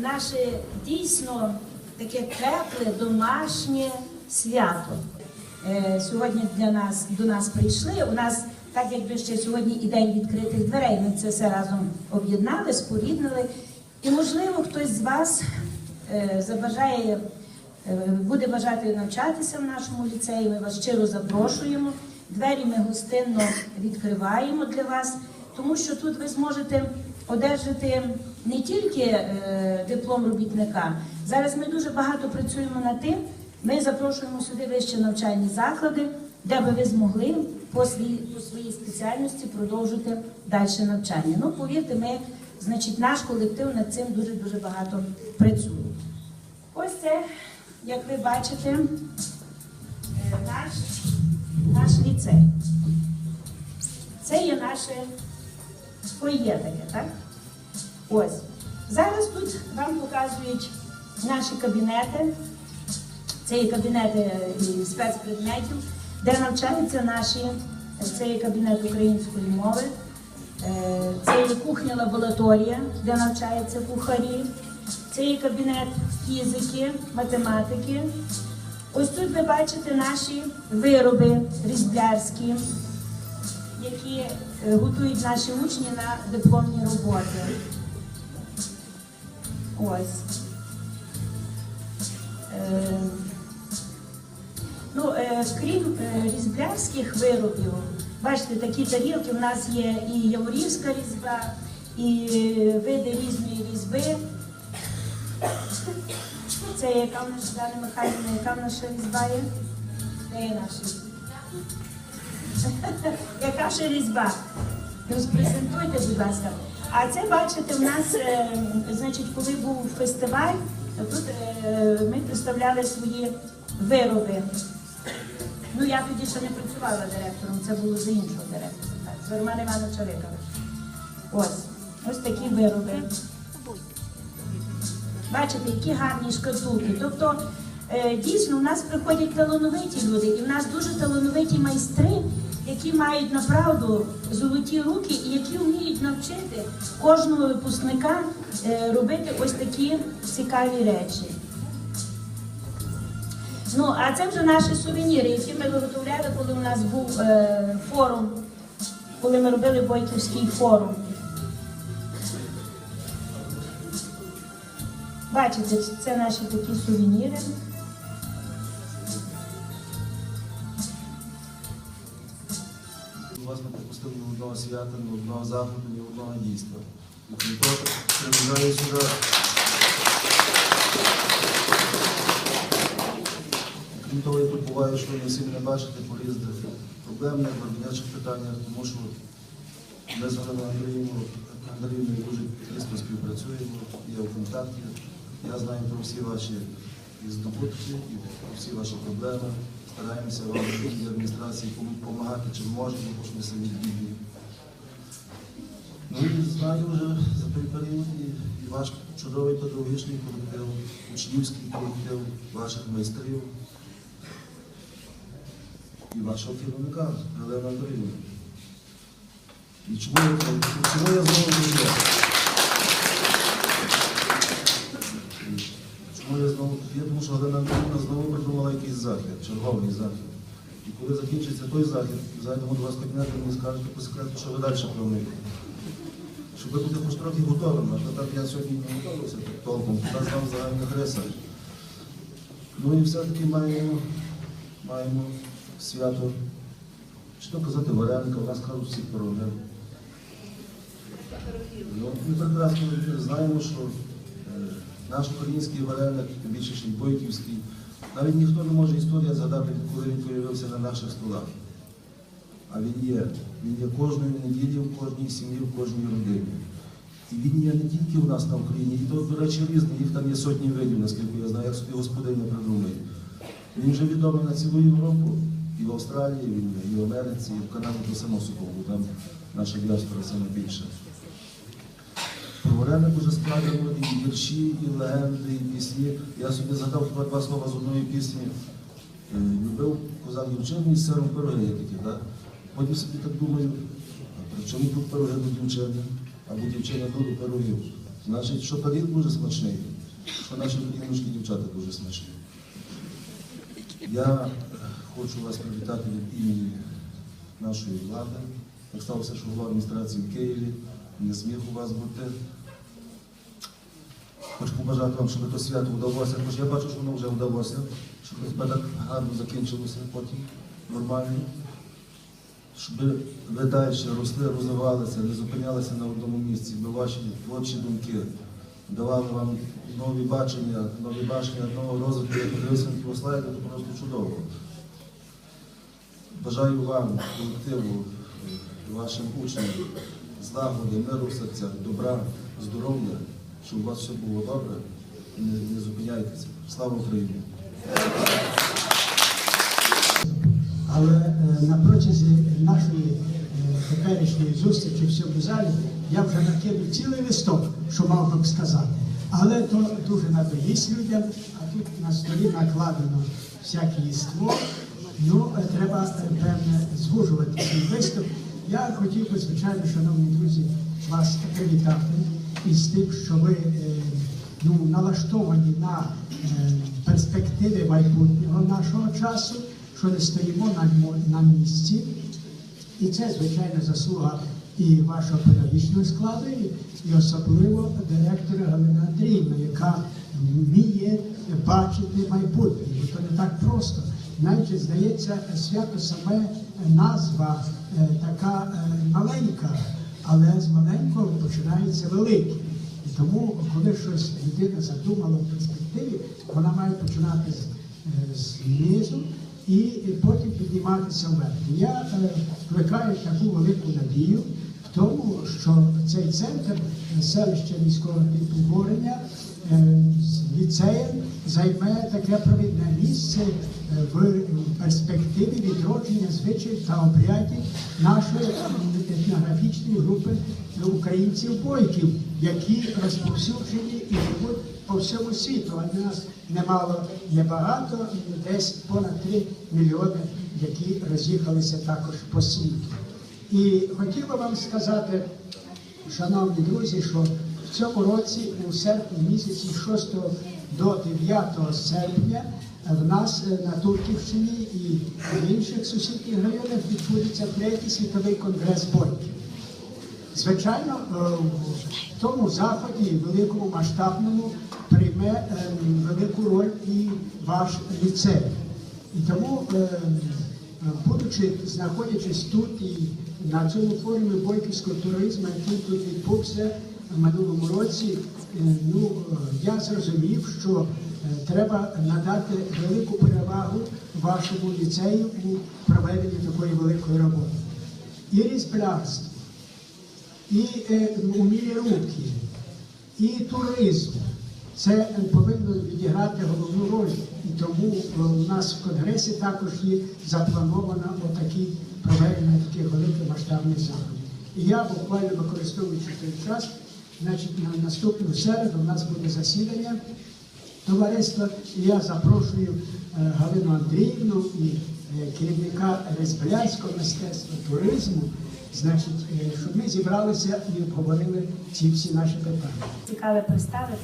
наше дійсно таке тепле домашнє свято. Е, Сьогодні для нас до нас прийшли. У нас так якби ще сьогодні і день відкритих дверей. Ми це все разом об'єднали, споріднили. І можливо, хтось з вас е, забажає, е, буде бажати навчатися в нашому ліцеї. Ми вас щиро запрошуємо. Двері ми гостинно відкриваємо для вас, тому що тут ви зможете одержати не тільки е, диплом робітника. Зараз ми дуже багато працюємо над тим. Ми запрошуємо сюди вищі навчальні заклади, де би ви змогли по своїй, по своїй спеціальності продовжити далі навчання. Ну, повірте, ми, значить, наш колектив над цим дуже дуже багато працює. Ось це, як ви бачите, е, наш, наш ліцей. Це є наше фоє таке, так? Ось. Зараз тут вам показують наші кабінети. Це є кабінети е, спецпредметів, де навчаються наші, це є кабінет української мови, е, це є кухня-лабораторія, де навчаються кухарі, це є кабінет фізики, математики. Ось тут ви бачите наші вироби різблярські, які е, готують наші учні на дипломні роботи. Ось. Е, Ну, е, крім е, різблярських виробів, бачите, такі тарілки в нас є і яворівська різьба, і види різної різьби. Це яка в нас Дана Михайлівна, яка в наша різьба є? Де є наша? Яка ще різьба? Розпрезентуйте, будь ласка. А це бачите, в нас, е, значить, коли був фестиваль, тут е, ми представляли свої вироби. Ну, я тоді ще не працювала директором, це було за іншого директора, так, з Романа Івановича Викова. Ось, ось такі вироби. Бачите, які гарні шкатулки. Тобто, е, дійсно, у нас приходять талановиті люди, і в нас дуже талановиті майстри, які мають направду золоті руки і які вміють навчити кожного випускника е, робити ось такі цікаві речі. Ну, а це вже наші сувеніри, які ми виготовляли, коли у нас був е, форум, коли ми робили Бойківський форум. Бачите, це наші такі сувеніри. Одного свята, ні одного заходу, ні одного дійства. І крім того, сюди. Крім того, я тут буваю, що не всі мене бачите по різних проблемних, виробничих питаннях, тому що ми з Андріївною Андріївною дуже тісно співпрацюємо, є в контакті. Я знаю про всі ваші і здобутки, і про всі ваші проблеми. Стараємося вам і адміністрації допомагати, чим можемо, бо ж ми самі бідні. Ну і знаю вже за той період і, ваш чудовий педагогічний колектив, учнівський колектив, ваших майстрів і вашого керівника Галина Андріївна. І чому я, я знову тут? Чому я знову є? Тому що Галина Андріївна знову придумала якийсь захід, черговий захід. І коли закінчиться той захід, зайдемо до вас в кабінет, і мені скажете по секрету, що ви далі плануєте. Щоб бути хоч трохи готовими, так я сьогодні не готувався так толком, туди знав загальних рисах. Ну і все-таки маємо, маємо свято, то казати вареника, у нас кажуть всі пироги. Ну, ми прекрасно знаємо, що е, наш український вареник, тим більше ще й бойківський, навіть ніхто не може історія згадати, коли він появився на наших столах. А він є. Він є кожної неділі, в кожній сім'ї, в кожній родині. І він є не тільки у нас на Україні, і то, до речі, різний, їх там є сотні видів, наскільки я знаю, як собі господиня придумає. Він вже відомий на цілу Європу, і в Австралії, і в Америці, і в Канаді, то само собою, бо там наша діаспора саме більше. Про вареник уже складено і вірші, і легенди, і пісні. Я собі згадав хіба два слова з одної пісні. Е, Любив козак дівчину із сиром пироги такі, так? Потім собі так думаю, при чому тут пироги до дівчини, або дівчина до пирогів. Значить, що пиріг дуже смачний, що наші українські дівчата дуже смачні. Я хочу вас привітати від імені нашої влади. Так сталося, що голова адміністрації в Києві, не зміг у вас бути. Хочу побажати вам, щоб то свято вдалося, хоч я бачу, що воно вже вдалося, щоб так гарно закінчилося потім, нормально. Щоб ви далі росли, розвивалися, не зупинялися на одному місці, бо ваші творчі думки давали вам нові бачення, нові бачення, нового розвитку, як ви висновки ослаєте, то просто чудово. Бажаю вам, колективу, вашим учням, злагоди, миру в серцях, добра, здоров'я, щоб у вас все було добре не, не зупиняйтеся. Слава Україні! Але е, на протязі нашої е, теперішньої зустрічі в цьому залі я вже накинув цілий листок, що мав би сказати. Але то дуже надоїсть людям, а тут на столі накладено всяке їство. Ну, е, треба певне звужувати свій виступ. Я хотів би, звичайно, шановні друзі, вас привітати із тим, що ви ну, налаштовані на перспективи майбутнього нашого часу, що не стоїмо на, місці. І це, звичайно, заслуга і вашого педагогічного складу, і, особливо директора Галини Андріївни, яка вміє бачити майбутнє. То не так просто. Навіть здається, свято саме назва е, така е, маленька, але з маленького починається велике. І тому, коли щось людина задумала в перспективі, вона має починати е, знизу і потім підніматися вверх. Я е, вкликаю таку велику надію в тому, що цей центр е, селища міського типу Горення е, з ліцеєм займе таке провідне місце в перспективі відродження звичаїв та обрядів нашої етнографічної групи українців-бойків, які розповсюджені і живуть по всьому світу. А нас немало, небагато, десь понад 3 мільйони, які роз'їхалися також по світу. І хотіла вам сказати, шановні друзі, що в цьому році, у серпні місяці, 6 до 9 серпня, в нас е, на Турківщині і в інших сусідніх районах відбудеться третій світовий конгрес бойків. Звичайно, е, в тому заході великому масштабному прийме ем, велику роль і ваш ліцей. І тому, ем, будучи, знаходячись тут і на цьому форумі бойківського туризму, який тут відбувся в минулому році, е, ну, е, я зрозумів, що треба надати велику перевагу вашому ліцею у проведенні такої великої роботи. І різблярство, і умілі руки, і туризм. Це повинно відіграти головну роль. І тому е, у нас в Конгресі також є заплановано отакі проведення таких великих масштабних заходів. І я буквально використовуючи той час, значить, на наступну середу у нас буде засідання товариства, і я запрошую е, Галину Андріївну і е, керівника Резблянського мистецтва туризму, значить, е, щоб ми зібралися і обговорили ці всі наші питання. цікаве представити.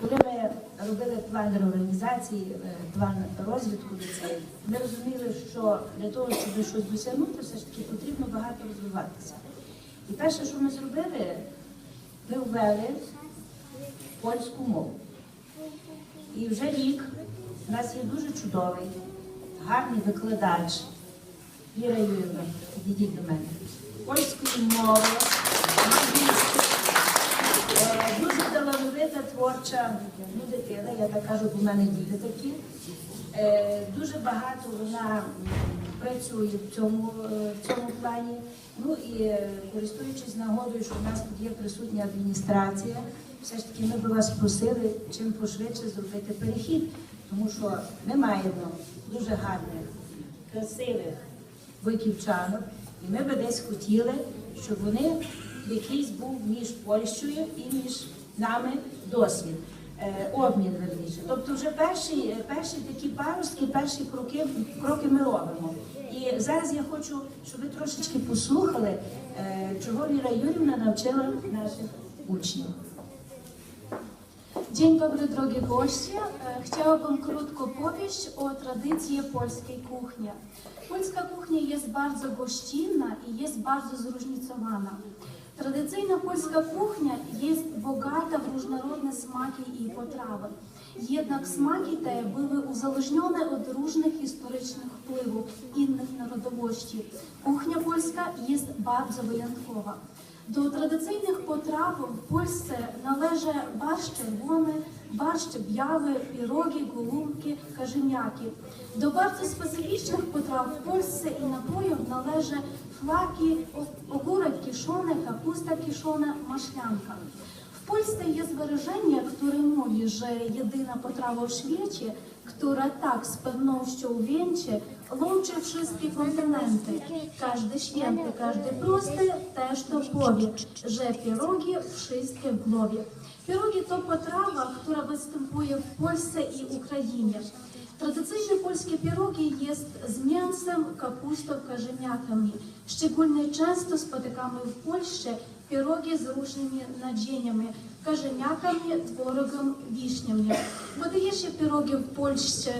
Коли ми робили план реорганізації, е, план розвитку ліцею, ми розуміли, що для того, щоб щось досягнути, все ж таки потрібно багато розвиватися. І перше, що ми зробили, ми ввели польську мову. І вже рік у нас є дуже чудовий, гарний викладач. Віра Юрівна, підійдіть до мене. Польської мови. Е, Дуже талановита творча ну, дитина, я так кажу, бо в мене діти такі. Е, Дуже багато вона працює в цьому, е, в цьому плані. Ну і користуючись нагодою, що в нас тут є присутня адміністрація, все ж таки ми би вас просили чим пошвидше зробити перехід, тому що ми маємо дуже гарних, красивих бойківчанок, і ми би десь хотіли, щоб вони якийсь був між Польщею і між нами досвід. е, Обмін верніше. Тобто вже перші, е, перші такі паростки, перші кроки, кроки ми робимо. І зараз я хочу, щоб ви трошечки послухали, е, чого Віра Юрівна навчила наших учнів. Dzień dobry drogie goście. E, Chciałabym krótko powiedzieć o tradycji polskiej kuchni. Polska kuchnia jest bardzo gościnna i jest bardzo zróżnicowana. Tradycyjna polska kuchnia jest bogata w różnorodne smaki i potrawy. Jednak smaki te były uzależnione od różnych historycznych wpływów innych narodowości. Kuchnia polska jest bardzo wyjątkowa. Do tradycyjnych potraw w Polsce należy barszcz czerwony, barszcz biały, pierogi, голубки, każeniaki. Do bardzo specyficznych potraw w Polsce i napojów należy flaki, o- ogórek kiszony, kapusta kiszona, maślanka. W Polsce jest wyrażenie, które mówi, że jedyna potrawa w świecie, która tak z pewnością wieńczy, wszystkie kontynenty. Każdy święty, każdy prosty też to powie, że pierogi wszystkie w głowie. Pierogi to potrawa, która występuje w Polsce i Ukrainie. Tradycyjne polskie pierogi jest z mięsem, kapustą, karzeniakami. Szczególnie często spotykamy w Polsce pierogi z różnymi nadzieniami, karzeniakami, tworogiem, wiśniami. Podaje się pierogi w Polsce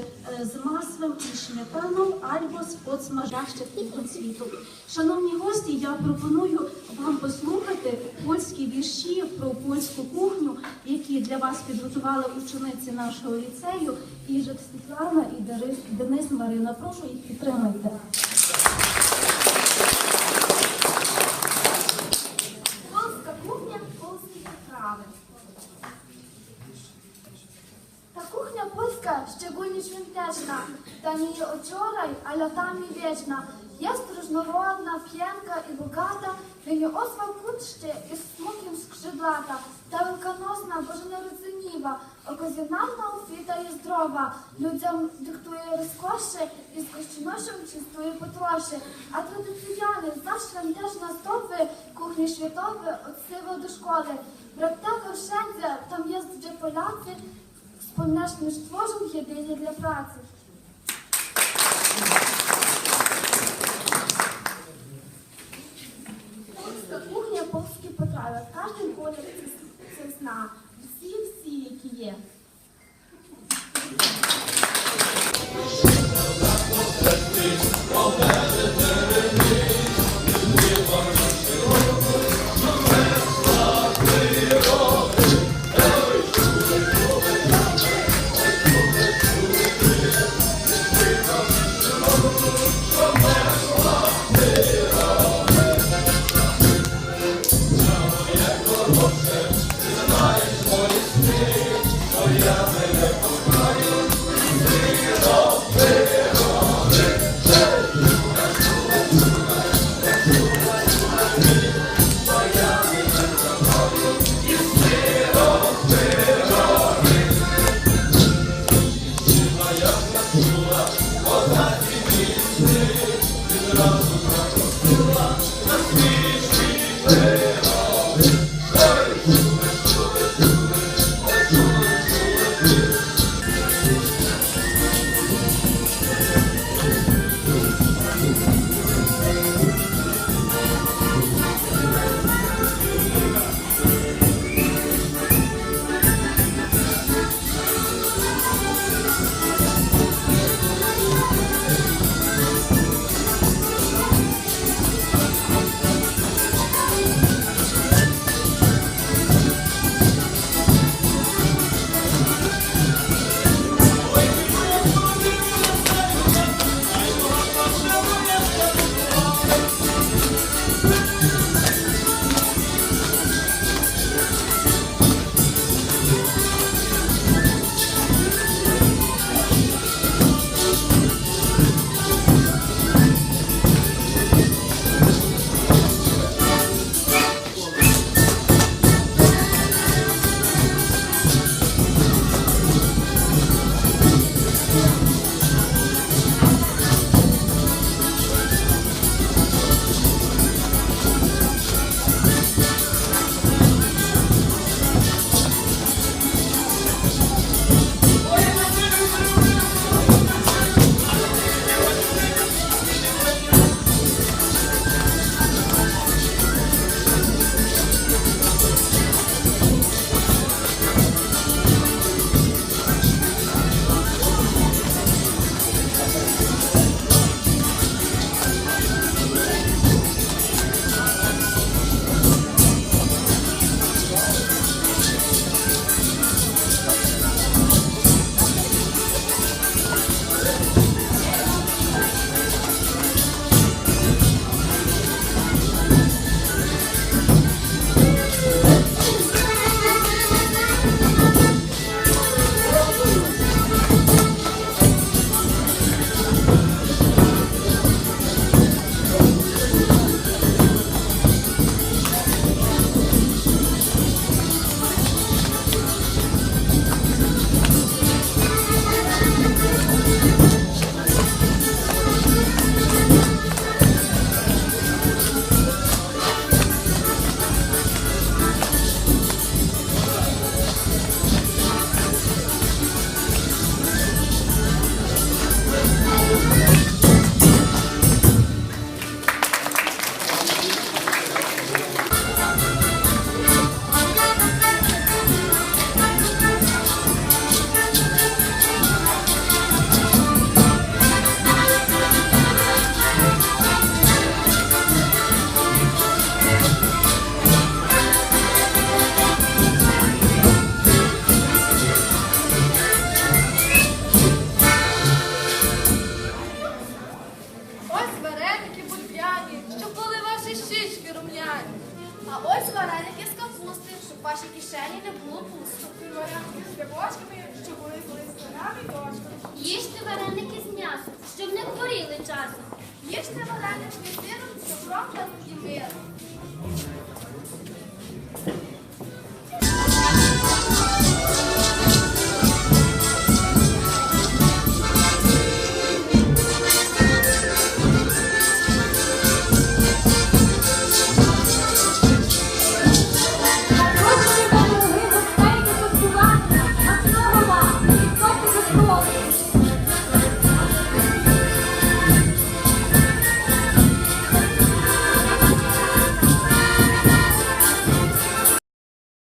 z masłem i śmietaną albo з podsmażaszczych і світу. Шановні гості, я пропоную вам послухати польські вірші про польську кухню, які для вас підготували учениці нашого ліцею, Іжик Світлана і Денис Марина. Прошу їх підтримайте. Kuchnia polska szczególnie świąteczna, ta nie jest wczoraj, a latami wieczna. Jest różnorodna, piękna i bogata, wyniosła kurczcie i smokiem skrzydlata. Ta wielkanocna, bożonarodzeniwa, okazjonalna ofiara jest zdrowa. Ludziom dyktuje rozkosze i z gościnnością częstuje potrosze. A tradycyjne, zaświąteczne zdrowy, kuchnie światowe odsyła do szkoły. Brak tego wszędzie, tam jest, gdzie Polacy wspólnocznie stworzą jedynie dla pracy. Polska kuchня, polskie potrawy. Każdy Polak це, це зна. Всі, всі, які є. мили часом. Їжте варене з кисиром, з цукром та миром.